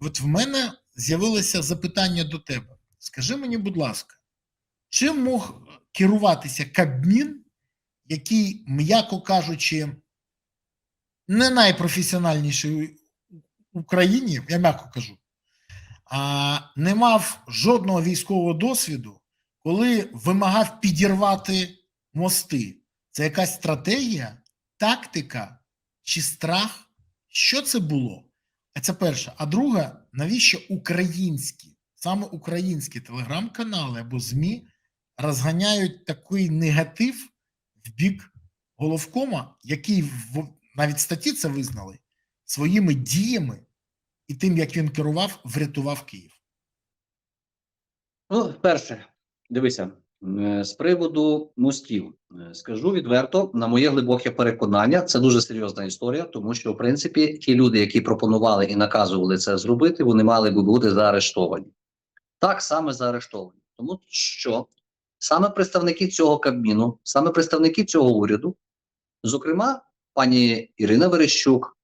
От в мене з'явилося запитання до тебе. Скажи мені, будь ласка, чим мог керуватися Кабмін, який, м'яко кажучи, не найпрофесіональніший в Україні, я м'яко кажу, а не мав жодного військового досвіду, коли вимагав підірвати мости. Це якась стратегія, тактика чи страх? Що це було? Це перше. А друге, навіщо українські, саме українські телеграм-канали або ЗМІ розганяють такий негатив в бік головкома, який в навіть статті це визнали своїми діями і тим, як він керував, врятував Київ. Ну, перше, дивися, з приводу мостів, Е, скажу відверто, на моє глибоке переконання, це дуже серйозна історія, тому що, в принципі, ті люди, які пропонували і наказували це зробити, вони мали би бути заарештовані. Так саме заарештовані. Тому що саме представники цього Кабміну, саме представники цього уряду, зокрема, пані Ірина Верещук,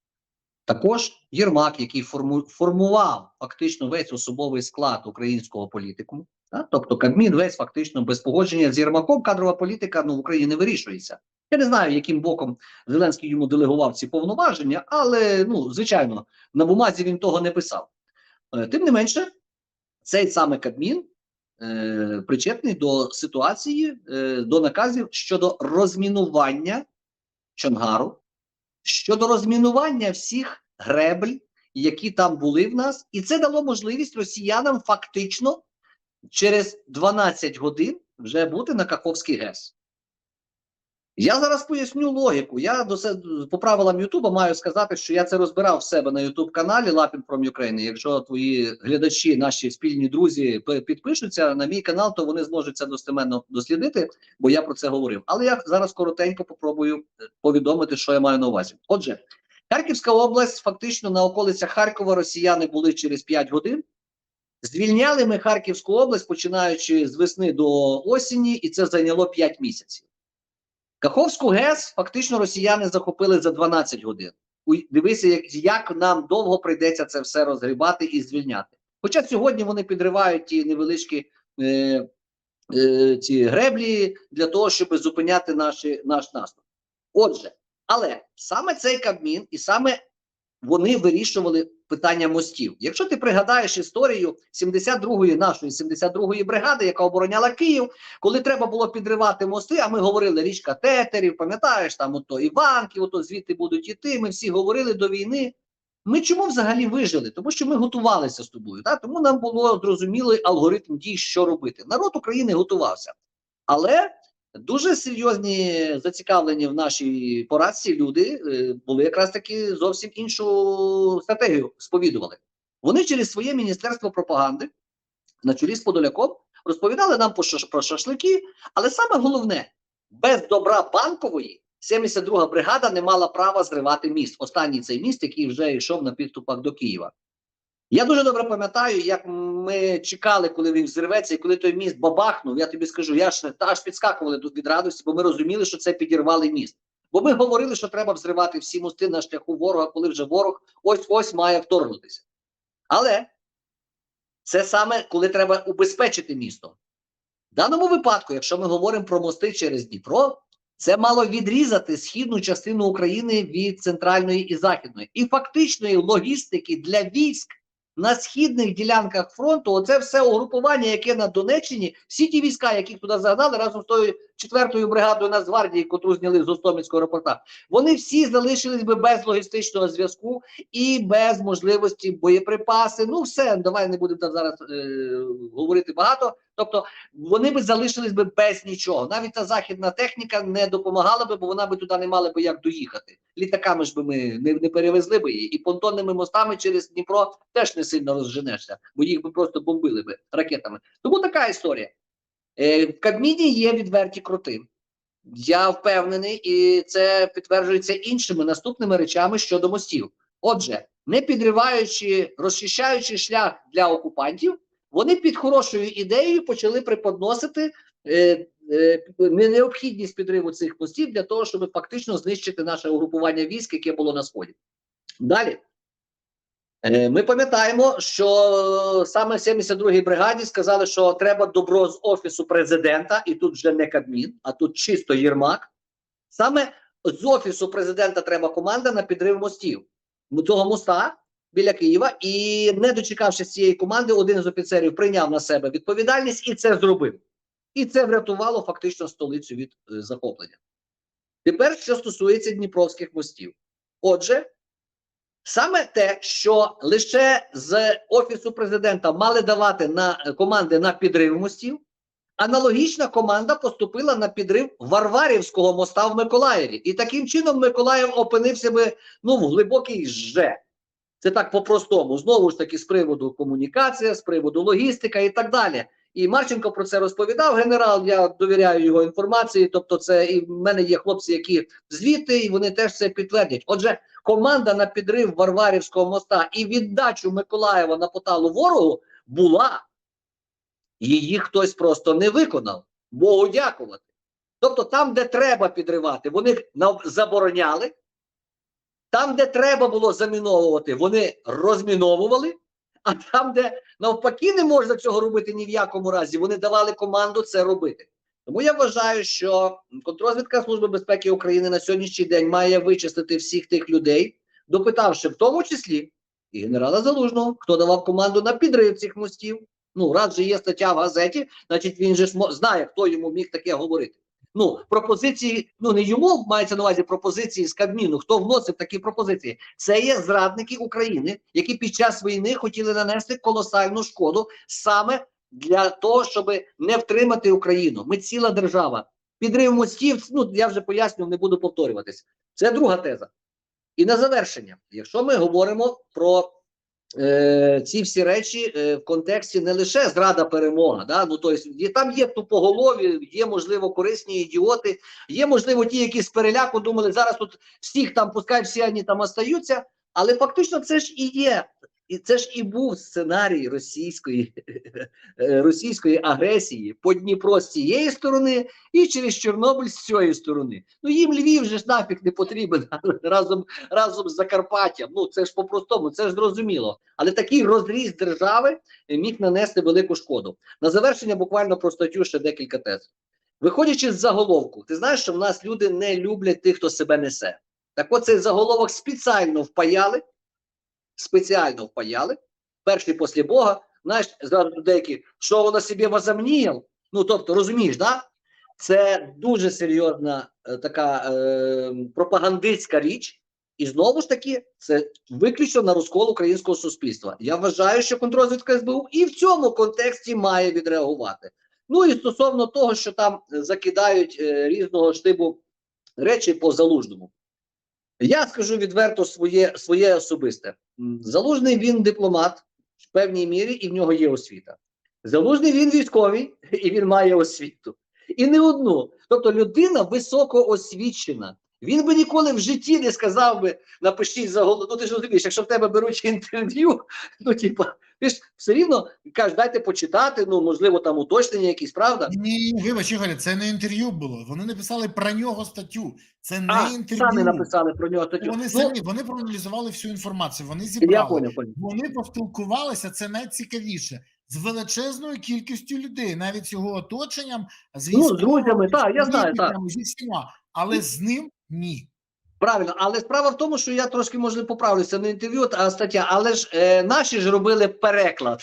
також Єрмак, який форму, формував фактично весь особовий склад українського політику? Тобто Кабмін весь фактично без погодження з Єрмаком, кадрова політика ну, в Україні не вирішується. Я не знаю, яким боком Зеленський йому делегував ці повноваження, але ну, звичайно, на бумазі він того не писав. Е, Тим не менше, цей саме Кабмін е, причетний до ситуації, е, до наказів щодо розмінування Чонгару, щодо розмінування всіх гребль, які там були в нас, і це дало можливість росіянам фактично через 12 годин вже бути на Каховський ГЕС. Я зараз поясню логіку. Я до се- по правилам Ютуба маю сказати, що я це розбирав в себе на Ютуб каналі Лапін from Ukraine. Якщо твої глядачі, наші спільні друзі підпишуться на мій канал, то вони зможуть це достеменно дослідити, бо я про це говорив. Але я зараз коротенько попробую е, повідомити, що я маю на увазі. Отже, Харківська область, фактично на околицях Харкова росіяни були через 5 годин. Звільняли ми Харківську область, починаючи з весни до осені, і це зайняло 5 місяців. Каховську ГЕС фактично росіяни захопили за 12 годин. Дивися, як, як нам довго прийдеться це все розгрібати і звільняти. Хоча сьогодні вони підривають ті невеличкі е, е, ці греблі для того, щоб зупиняти наші, наш наступ. Отже, але саме цей Кабмін і саме вони вирішували питання мостів. Якщо ти пригадаєш історію 72-ї нашої 72-ї бригади, яка обороняла Київ, коли треба було підривати мости, а ми говорили річка Тетерів, пам'ятаєш, там ото Іванки, ото звідти будуть іти. Ми всі говорили до війни. Ми чому взагалі вижили? Тому що ми готувалися з тобою. Так? Тому нам було зрозумілий алгоритм дій, що робити. Народ України готувався. Але дуже серйозні зацікавлені в нашій порадці люди е, були якраз таки зовсім іншу стратегію сповідували. Вони через своє міністерство пропаганди на чолі з Подоляком розповідали нам про шашлики, але саме головне, без добра банкової 72-га бригада не мала права зривати міст. Останній цей міст, який вже йшов на підступах до Києва. Я дуже добре пам'ятаю, як ми чекали, коли він зірветься, і коли той міст бабахнув, я тобі скажу, я ж аж підскакували тут від радості, бо ми розуміли, що це підірвали міст. Бо ми говорили, що треба взривати всі мости на шляху ворога, коли вже ворог ось ось має вторгнутися. Але це саме коли треба убезпечити місто. В даному випадку, якщо ми говоримо про мости через Дніпро, це мало відрізати східну частину України від центральної і західної. І фактичної логістики для військ на східних ділянках фронту, оце все угрупування, яке на Донеччині, всі ті війська, яких туди загнали разом з тою четвертою бригадою Нацгвардії, яку зняли з Остомінського аеропорта, вони всі залишились би без логістичного зв'язку і без можливості боєприпаси. Ну, все, давай не будемо там зараз е, говорити багато. Тобто вони би залишились би без нічого. Навіть та західна техніка не допомагала би, бо вона би туди не мала би як доїхати. Літаками ж би ми не, не перевезли би її, і понтонними мостами через Дніпро теж не сильно розженешся, бо їх би просто бомбили би ракетами. Тому така історія. Е, в Кабміні є відверті крути. Я впевнений, і це підтверджується іншими наступними речами щодо мостів. Отже, не підриваючи, розчищаючи шлях для окупантів, вони під хорошою ідеєю почали преподносити е, е, необхідність підриву цих мостів для того, щоб фактично знищити наше угрупування військ, яке було на сході. Далі Е, Ми пам'ятаємо, що саме в 72-й бригаді сказали, що треба добро з офісу президента, і тут вже не Кабмін, а тут чисто Єрмак. Саме з офісу президента треба команда на підрив мостів. Цього моста біля Києва, і не дочекавшись цієї команди, один з офіцерів прийняв на себе відповідальність і це зробив. І це врятувало фактично столицю від е, захоплення. Тепер, що стосується Дніпровських мостів. Отже, саме те, що лише з офісу президента мали давати на е, команди на підрив мостів, аналогічна команда поступила на підрив Варварівського моста в Миколаєві. І таким чином Миколаїв опинився би ну, в глибокій же. Це так по-простому. Знову ж таки, з приводу комунікація, з приводу логістика і так далі. І Марченко про це розповідав генерал. Я довіряю його інформації. Тобто, це і в мене є хлопці, які звідти, і вони теж це підтвердять. Отже, команда на підрив Варварівського моста і віддачу Миколаєва на поталу ворогу була. Її хтось просто не виконав. Богу дякувати. Тобто, там, де треба підривати, вони забороняли. Там, де треба було заміновувати, вони розміновували. А там, де навпаки не можна цього робити ні в якому разі, вони давали команду це робити. Тому я вважаю, що контррозвідка Служби безпеки України на сьогоднішній день має вичистити всіх тих людей, допитавши в тому числі і генерала Залужного, хто давав команду на підрив цих мостів. Ну, раз же є стаття в газеті, значить він же знає, хто йому міг таке говорити. Ну, пропозиції, ну не йому мається на увазі пропозиції з Кабміну, хто вносив такі пропозиції. Це є зрадники України, які під час війни хотіли нанести колосальну шкоду саме для того, щоб не втримати Україну. Ми ціла держава. Підрив мостів, ну я вже пояснював, не буду повторюватись. Це друга теза. І на завершення, якщо ми говоримо про ці всі речі е, в контексті не лише зрада перемога, да? ну, тобто, є, там є тупоголові, є, можливо, корисні ідіоти, є, можливо, ті, які з переляку думали, зараз тут всіх там, пускай всі вони там остаються, але фактично це ж і є. І це ж і був сценарій російської, е, російської агресії по Дніпро з цієї сторони і через Чорнобиль з цієї сторони. Ну їм Львів же ж нафіг не потрібен разом, разом з Закарпаттям. Ну це ж по-простому, це ж зрозуміло. Але такий розріз держави міг нанести велику шкоду. На завершення буквально про статтю ще декілька тез. Виходячи з заголовку, ти знаєш, що в нас люди не люблять тих, хто себе несе. Так от цей заголовок спеціально впаяли, спеціально впаяли. Перший після Бога, знаєш, зразу деякі, що воно собі возомніяв. Ну, тобто, розумієш, да? Це дуже серйозна е, така е, пропагандистська річ. І знову ж таки, це виключно на розкол українського суспільства. Я вважаю, що контррозвідка СБУ і в цьому контексті має відреагувати. Ну і стосовно того, що там закидають е, різного штибу речі по залужному. Я скажу відверто своє, своє особисте. Залужний він дипломат в певній мірі, і в нього є освіта. Залужний він військовий, і він має освіту. І не одну. Тобто людина високоосвічена. Він би ніколи в житті не сказав би, напишіть за голову. Ну ти ж розумієш, якщо в тебе беруть інтерв'ю, ну типа, ти ж все рівно кажеш, дайте почитати, ну можливо, там уточнення якісь, правда? Ні, вибач, Ігоря, це не інтерв'ю було. Вони написали про нього статтю. Це не А, інтерв'ю. самі написали про нього статтю. Вони Ну, самі вони проаналізували всю інформацію. Вони я зібрали. поняв, поняв. Вони поспілкувалися. Це найцікавіше з величезною кількістю людей, навіть з його оточенням, з Ну, з друзями, так, я знаю, так. зі всіма, але з ним ні. Правильно, але справа в тому, що я трошки може поправлюся не інтерв'ю, а стаття. Але ж е, наші ж робили переклад.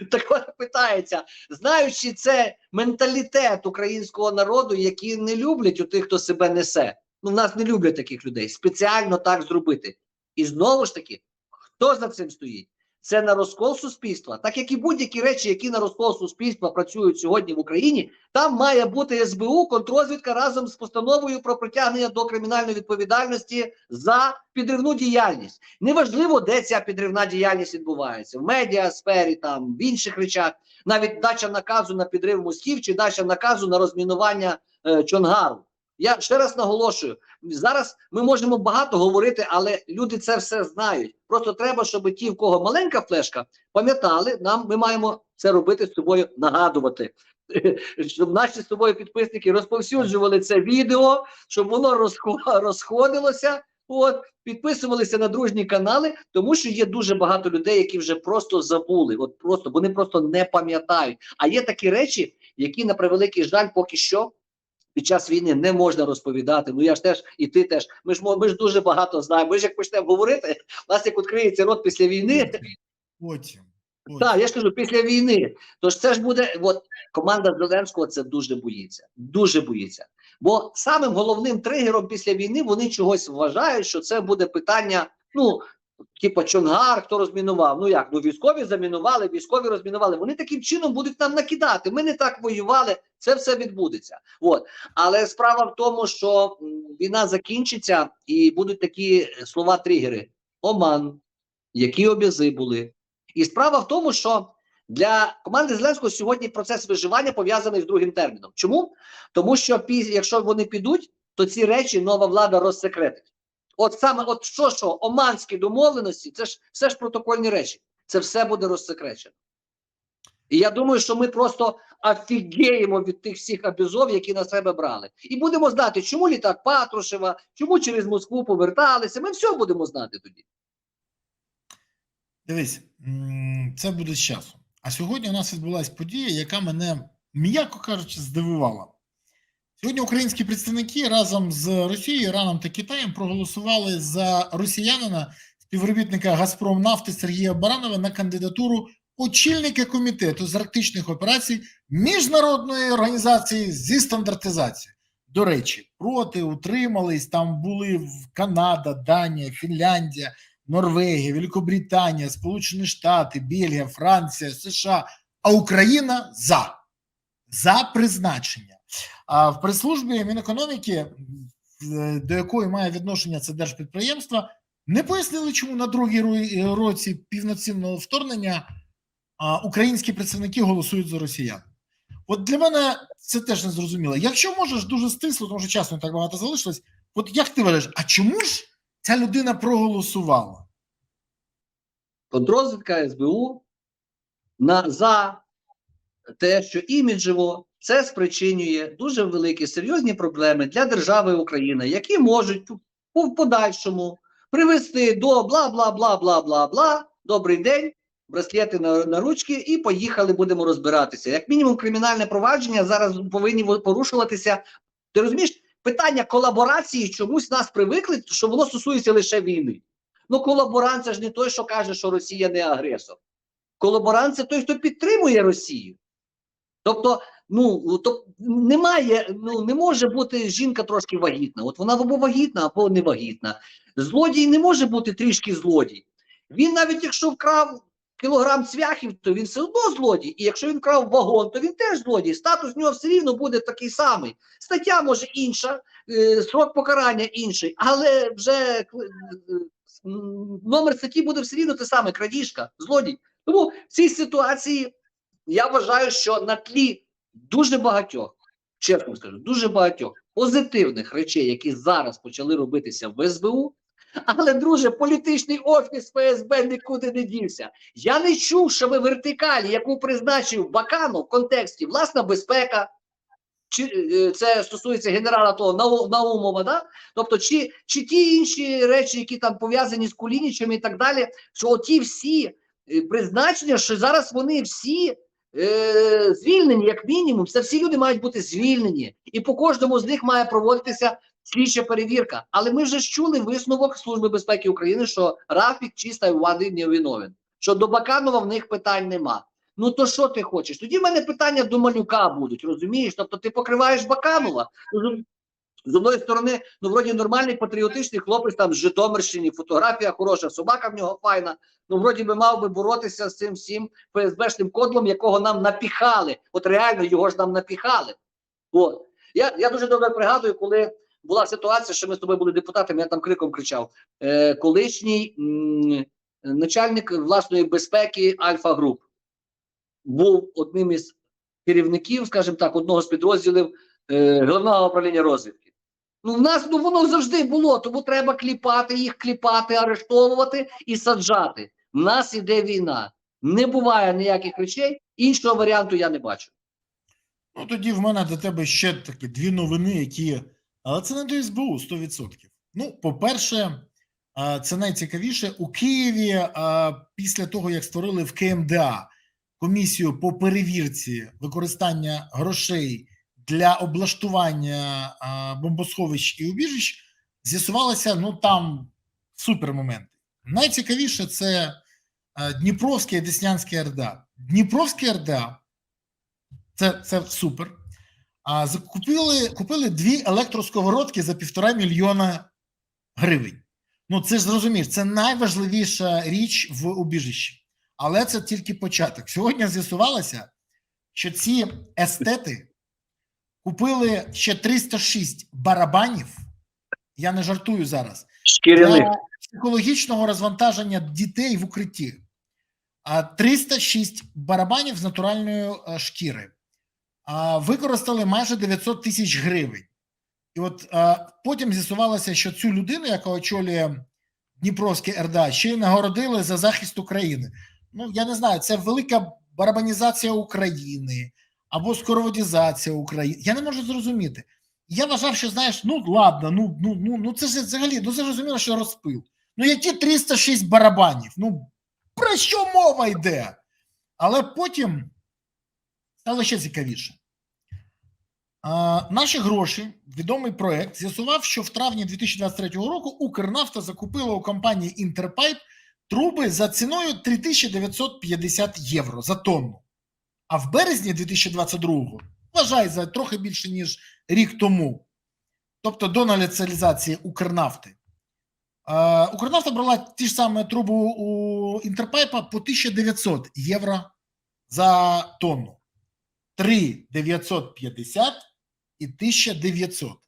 Так от питається, знаючи це менталітет українського народу, які не люблять у тих, хто себе несе. Ну, в нас не люблять таких людей. Спеціально так зробити. І знову ж таки, хто за цим стоїть? Це на розкол суспільства, так як і будь-які речі, які на розкол суспільства працюють сьогодні в Україні, там має бути СБУ, контрозвідка разом з постановою про притягнення до кримінальної відповідальності за підривну діяльність. Неважливо, де ця підривна діяльність відбувається в медіа сфері, там в інших речах, навіть дача наказу на підрив мостів чи дача наказу на розмінування е, Чонгару. Я ще раз наголошую: зараз ми можемо багато говорити, але люди це все знають. Просто треба, щоб ті, в кого маленька флешка, пам'ятали, нам ми маємо це робити з собою, нагадувати. Щоб наші з собою підписники розповсюджували це відео, щоб воно розходилося, От підписувалися на дружні канали, тому що є дуже багато людей, які вже просто забули. От просто вони просто не пам'ятають. А є такі речі, які на превеликий жаль, поки що під час війни не можна розповідати. Ну я ж теж і ти теж. Ми ж ми ж дуже багато знаємо. Ми ж як почнемо говорити, у нас як відкриється рот після війни. Потім. потім. Так, я ж кажу, після війни. Тож це ж буде, от команда Зеленського це дуже боїться. Дуже боїться. Бо самим головним тригером після війни вони чогось вважають, що це буде питання, ну, типу Чонгар, хто розмінував. Ну як? Ну військові замінували, військові розмінували. Вони таким чином будуть нам накидати. Ми не так воювали, це все відбудеться. От. Але справа в тому, що війна закінчиться і будуть такі слова-тригери: Оман, які обязи були. І справа в тому, що для команди Зеленського сьогодні процес виживання пов'язаний з другим терміном. Чому? Тому що якщо вони підуть, то ці речі нова влада розсекретить. От саме, от що, що оманські домовленості, це ж все ж протокольні речі. Це все буде розсекречено. І я думаю, що ми просто офігіємо від тих всіх абізов, які на себе брали. І будемо знати, чому літак Патрушева, чому через Москву поверталися. Ми все будемо знати тоді. Дивись, це буде з часом. А сьогодні у нас відбулася подія, яка мене, м'яко кажучи, здивувала. Сьогодні українські представники разом з Росією, Іраном та Китаєм проголосували за росіянина, співробітника Газпромнафти Сергія Баранова на кандидатуру очільника комітету з арктичних операцій Міжнародної організації зі стандартизації. До речі, проти утримались. Там були в Канада, Данія, Фінляндія. Норвегія, Великобританія, Сполучені Штати, Бельгія, Франція, США, а Україна за. За призначення. В прес-службі Мінекономіки, е, до якої має відношення це держпідприємство, не пояснили, чому на другій році повноцінного вторгнення українські представники голосують за росіян. От для мене це теж не зрозуміло. Якщо можеш дуже стисло, тому що часу не так багато залишилось, от як ти вважаєш, а чому ж ця людина проголосувала? контррозвідка СБУ на за те, що іміджево це спричинює дуже великі серйозні проблеми для держави Україна, які можуть в подальшому привести до бла бла бла бла бла бла. Добрий день, браслети на, на ручки, і поїхали. Будемо розбиратися. Як мінімум, кримінальне провадження зараз повинні порушуватися. Ти розумієш, питання колаборації чомусь нас привикли, що воно стосується лише війни. Ну, колаборант це ж не той, що каже, що Росія не агресор. Колаборант це той, хто підтримує Росію. Тобто, ну то немає, ну не може бути жінка трошки вагітна. От вона або вагітна, або не вагітна. Злодій не може бути трішки злодій. Він навіть якщо вкрав кілограм цвяхів, то він все одно злодій. І якщо він вкрав вагон, то він теж злодій. Статус в нього все рівно буде такий самий. Стаття може інша, е, срок покарання інший, але вже е, номер статті буде все рівно те саме, крадіжка, злодій. Тому в цій ситуації я вважаю, що на тлі дуже багатьох, чесно скажу, дуже багатьох позитивних речей, які зараз почали робитися в СБУ. Але, друже, політичний офіс ФСБ нікуди не дівся. Я не чув, що ви вертикалі, яку призначив Баканов в контексті власна безпека, чи е, це стосується генерала того Наумова, да? тобто, чи, чи ті інші речі, які там пов'язані з Кулінічем і так далі, що оті всі е, призначення, що зараз вони всі е, звільнені, як мінімум, це всі люди мають бути звільнені, і по кожному з них має проводитися слідча перевірка. Але ми вже чули висновок Служби безпеки України, що Рафік чиста і не виновен, що до Баканова в них питань нема. Ну то що ти хочеш? Тоді в мене питання до малюка будуть, розумієш? Тобто ти покриваєш Баканова. З- одної сторони, ну вроді нормальний патріотичний хлопець там з Житомирщини, фотографія хороша, собака в нього файна. Ну, вроді би мав би боротися з цим всім ФСБшним кодлом, якого нам напіхали. От реально його ж нам напіхали. От. Я, я дуже добре пригадую, коли була ситуація, що ми з тобою були депутатами, я там криком кричав. Е, колишній м, начальник власної безпеки Альфа Груп був одним із керівників, скажімо так, одного з підрозділів е, головного управління розвідки. Ну, в нас ну воно завжди було, тому треба кліпати їх, кліпати, арештовувати і саджати. В нас іде війна. Не буває ніяких речей, іншого варіанту я не бачу. Ну тоді в мене до тебе ще такі дві новини, які. Але це не до СБУ 100%. Ну, по-перше, це найцікавіше у Києві після того, як створили в КМДА комісію по перевірці використання грошей для облаштування бомбосховищ і убіжищ, з'ясувалося, ну там супермоменти. Найцікавіше це а, Дніпровське і Деснянське РДА. Дніпровське РДА це, це супер. А закупили купили дві електросковородки за півтора мільйона гривень. Ну, це ж зрозумієш, це найважливіша річ в убіжищі. Але це тільки початок. Сьогодні з'ясувалося, що ці естети купили ще 306 барабанів. Я не жартую зараз. Шкіряних. Для психологічного розвантаження дітей в укритті. А 306 барабанів з натуральної е, шкіри. А, Використали майже 900 тисяч гривень. І от потім з'ясувалося, що цю людину, яка очолює Дніпровське РДА, ще й нагородили за захист України. Ну, я не знаю, це велика барабанізація України або скороводізація України. Я не можу зрозуміти. Я вважав, що знаєш, ну ладно, ну ну ну ну це ж взагалі, ну це зрозуміло, що розпил. Ну які 306 барабанів? Ну про що мова йде? Але потім стало ще цікавіше. А, наші гроші, відомий проект, з'ясував, що в травні 2023 року Укрнафта закупила у компанії Інтерпайп труби за ціною 3950 євро за тонну. А в березні 2022-го, вважай за трохи більше ніж рік тому, тобто до націоналізації Укрнафти. Е, Укрнафта брала ті ж самі труби у Інтерпайпа по 1900 євро за тонну. 3950 і 1900.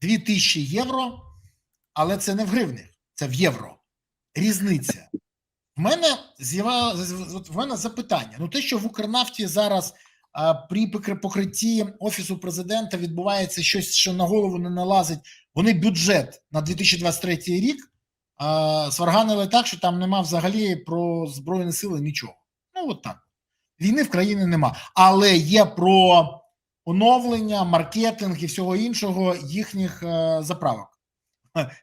2000 євро, але це не в гривнях, це в євро. Різниця. В мене в мене запитання. Ну, те, що в Укрнафті зараз а, при покритті офісу президента відбувається щось, що на голову не налазить. Вони бюджет на 2023 рік а, сварганили так, що там нема взагалі про збройні сили нічого. Ну, от так. Війни в країні нема. Але є про оновлення, маркетинг і всього іншого їхніх е, заправок.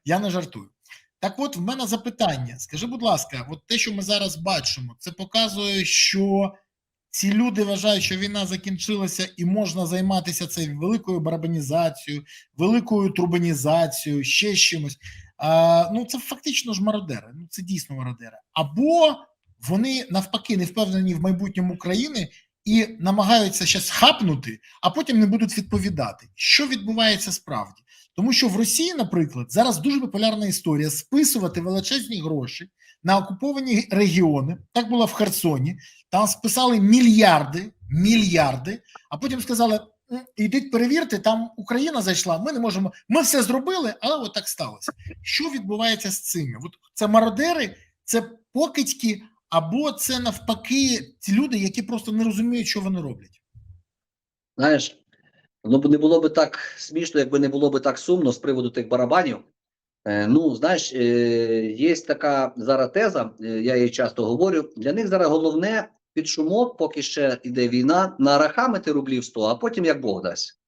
Я не жартую. Так от, в мене запитання. Скажи, будь ласка, от те, що ми зараз бачимо, це показує, що ці люди вважають, що війна закінчилася і можна займатися цією великою барабанізацією, великою трубанізацією, ще чимось. А, ну, це фактично ж мародери. Ну, це дійсно мародери. Або вони навпаки не впевнені в майбутньому країни і намагаються щось хапнути, а потім не будуть відповідати, що відбувається справді. Тому що в Росії, наприклад, зараз дуже популярна історія списувати величезні гроші на окуповані регіони. Так було в Херсоні. Там списали мільярди, мільярди, а потім сказали: «М, ідіть перевірте, там Україна зайшла. Ми не можемо. Ми все зробили, але от так сталося. Що відбувається з цими? От це мародери, це покидьки, або це навпаки ті люди, які просто не розуміють, що вони роблять. Знаєш, б не було би так смішно, якби не було би так сумно з приводу тих барабанів. Е, ну, знаєш, е, є така зараз теза, е, я її часто говорю. Для них зараз головне під шумок, поки ще йде війна, нарахамити рублів 100, а потім як Бог дасть.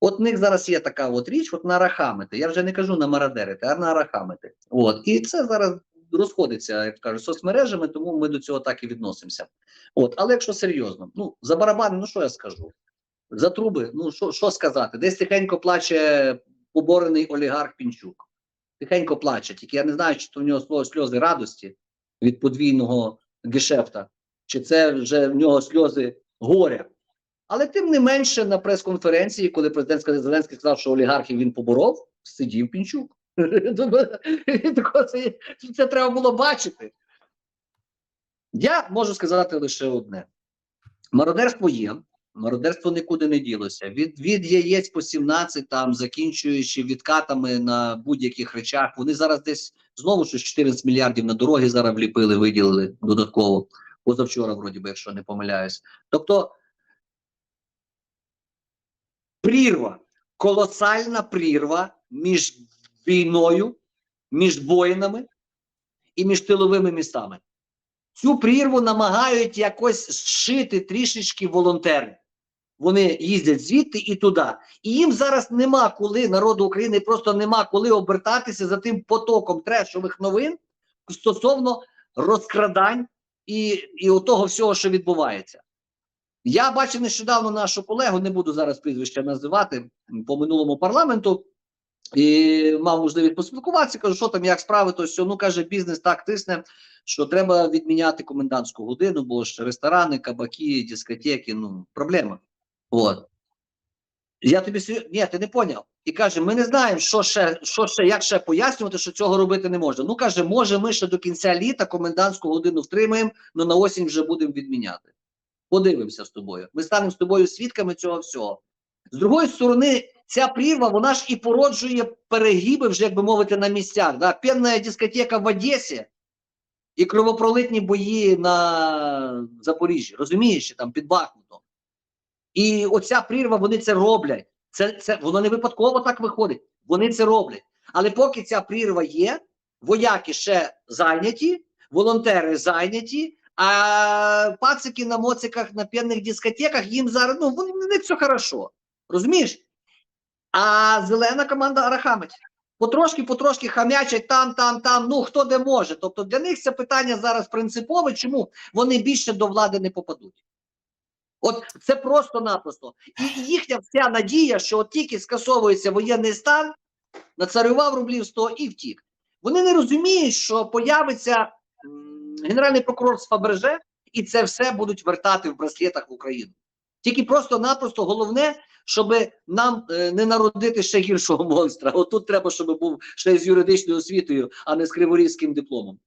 От в них зараз є така от річ, от нарахамити. Я вже не кажу намарадерити, а нарахамити. От. І це зараз розходиться, як кажуть, соцмережами, тому ми до цього так і відносимося. От, але якщо серйозно, ну за барабани, ну що я скажу? За труби, ну що, сказати? Десь тихенько плаче поборений олігарх Пінчук. Тихенько плаче. Тільки я не знаю, чи то в нього сльози- сльози радості від подвійного гешефта, чи це вже в нього сльози горя. Але тим не менше, на прес-конференції, коли президент Зеленський сказав, що олігархів він поборов, сидів Пінчук. Це треба було бачити. Я можу сказати лише одне: мародерство є, мародерство нікуди не ділося. Від, від яєць по 17, там, закінчуючи відкатами на будь-яких речах, вони зараз десь знову щось 14 мільярдів на дороги зараз вліпили, виділили додатково. Позавчора, вроді би, якщо не помиляюсь. Тобто прірва, колосальна прірва між війною, між воїнами і між тиловими містами. Цю прірву намагають якось зшити трішечки волонтери. Вони їздять звідти і туди. І їм зараз нема коли народу України просто нема коли обертатися за тим потоком трешових новин стосовно розкрадань і, і того всього, що відбувається. Я бачив нещодавно нашу колегу, не буду зараз прізвище називати по минулому парламенту, і мав можливість поспілкуватися. Кажу, що там, як справи, то все. Ну каже, бізнес так тисне, що треба відміняти комендантську годину, бо ж ресторани, кабаки, дискотеки, ну проблема. От. Я тобі ні, ти не поняв. І каже: ми не знаємо, що ще, що ще, як ще пояснювати, що цього робити не можна. Ну каже, може, ми ще до кінця літа комендантську годину втримаємо, але на осінь вже будемо відміняти. Подивимося з тобою. Ми станемо з тобою свідками цього всього. З другої сторони, ця прірва, вона ж і породжує перегиби, вже як би мовити, на місцях. Да? Пенна дискотека в Одесі і кровопролитні бої на Запоріжжі, розумієш, там під Бахмутом. І оця прірва, вони це роблять. Це, це воно не випадково так виходить. Вони це роблять. Але поки ця прірва є, вояки ще зайняті, волонтери зайняті, а пацики на моциках, на п'яних дискотеках їм зараз ну вони них все хорошо. Розумієш? А зелена команда арахамить. Потрошки, потрошки хам'ячать там, там, там. Ну хто де може. Тобто для них це питання зараз принципове. Чому вони більше до влади не попадуть? От це просто-напросто. І їхня вся надія, що от тільки скасовується воєнний стан, нацарював рублів 100 і втік. Вони не розуміють, що появиться генеральний прокурор з Фабреже, і це все будуть вертати в браслетах в Україну. Тільки просто-напросто головне, щоб нам е, не народити ще гіршого монстра. Отут треба, щоб був ще з юридичною освітою, а не з криворізьким дипломом.